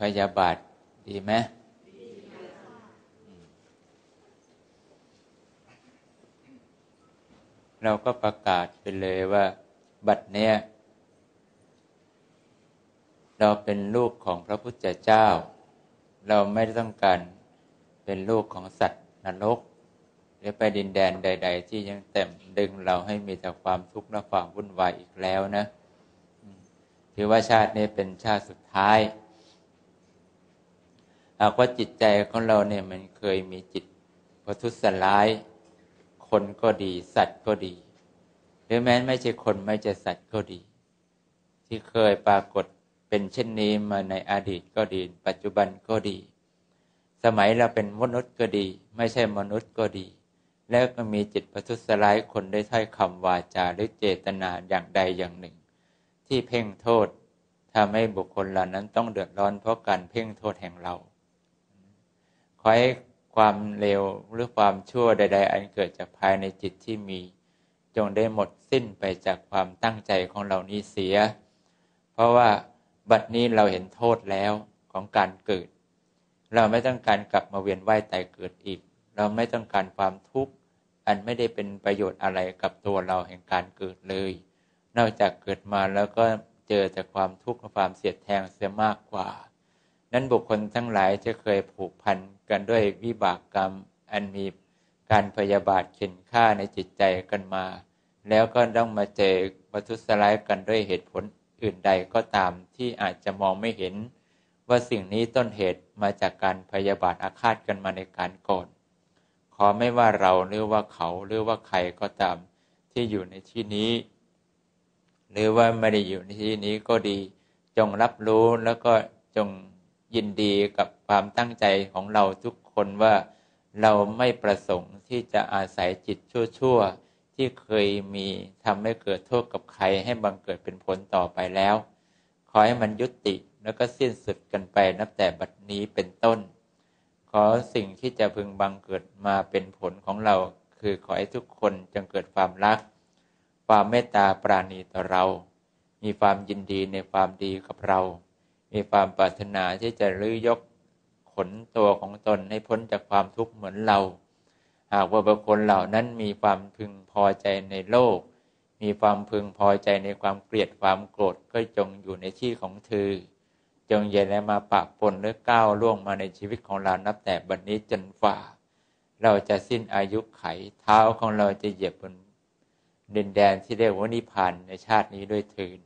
พยาบาทดีไหมเราก็ประกาศไปเลยว่า บัดเนี้ยเราเป็นลูกของพระพุทธเจ้า เราไม่ต้องการเป็นลูกของสัตว์นรก หรือไปดินแดนใด ๆ ที่ยังเต็มดึงเราให้มีแต่ความทุกข์และความวุ่นวายอีกแล้วนะ ถือว่าชาตินี้เป็นชาติสุดท้าย หากว่าจิตใจของเราเนี่ยมันเคยมีจิตประทุษร้าย คนก็ดี สัตว์ก็ดี หรือแม้ไม่ใช่คนไม่ใช่สัตว์ก็ดี ที่เคยปรากฏเป็นเช่นนี้มาในอดีตก็ดี ปัจจุบันก็ดี สมัยเราเป็นมนุษย์ก็ดี ไม่ใช่มนุษย์ก็ดี แล้วก็มีจิตประทุษร้ายคนได้ถ้อยคำวาจาหรือเจตนาอย่างใดอย่างหนึ่ง ที่เพ่งโทษทำให้บุคคลเหล่านั้นต้องเดือดร้อนเพราะการเพ่งโทษแห่งเรา อให้ความเลวหรือความชั่วใด ๆ อันเกิดจากภายในจิตที่มี จงได้หมดสิ้นไปจากความตั้งใจของเรานี้เสีย เพราะว่าบัดนี้เราเห็นโทษแล้วของการเกิด เราไม่ต้องการกลับมาเวียนว่ายตายเกิดอีก เราไม่ต้องการความทุกข์อันไม่ได้เป็นประโยชน์อะไรกับตัวเราแห่งการเกิดเลย นอกจากเกิดมาแล้วก็เจอแต่ความทุกข์ความเสียดแทงเสียมากกว่า นั้นบุคคลทั้งหลายจะเคยผูกพันกันด้วยวิบากกรรมอันมีการพยาบาทเข็นฆ่าในจิตใจกันมา แล้วก็ต้องมาเจอวัตุสลายกันด้วยเหตุผลอื่นใดก็ตามที่อาจจะมองไม่เห็น ว่าสิ่งนี้ต้นเหตุมาจากการพยาบาทอาฆาตกันมาในการก่อนขอไม่ว่าเราหรือว่าเขาหรือว่าใครก็ตามที่อยู่ในที่นี้ หรือว่าไม่ได้อยู่ในที่นี้ก็ดี จงรับรู้แล้วก็จง ยินดีกับความตั้งใจของเราทุกคนว่าเราไม่ประสงค์ที่จะอาศัยจิตชั่วๆ ที่เคยมีทำให้เกิดโทษกับใครให้บังเกิดเป็นผลต่อไปแล้ว ขอให้มันยุติแล้วก็สิ้นสุดกันไปนับแต่บัดนี้เป็นต้น ขอสิ่งที่จะพึงบังเกิดมาเป็นผลของเรา คือขอให้ทุกคนจงเกิดความรัก ความเมตตาปราณีต่อเรา มีความยินดีในความดีกับเรา มีความปรารถนาที่จะลื้อยกขนตัวของตนให้พ้นจากความทุกข์เหมือนเรา หากว่าบุคคลเหล่านั้นมีความพึงพอใจในโลก มีความพึงพอใจในความเกลียดความโกรธก็จงอยู่ในที่ของเธอ จงอย่าได้มาปะปนหรือก้าวล่วงมาในชีวิตของเรานับแต่บัดนนี้จนฝ่า เราจะสิ้นอายุไขเท้าของเราจะเหยียบบนดินแดนที่เรียกว่านิพพานในชาตินี้ด้วยเถิด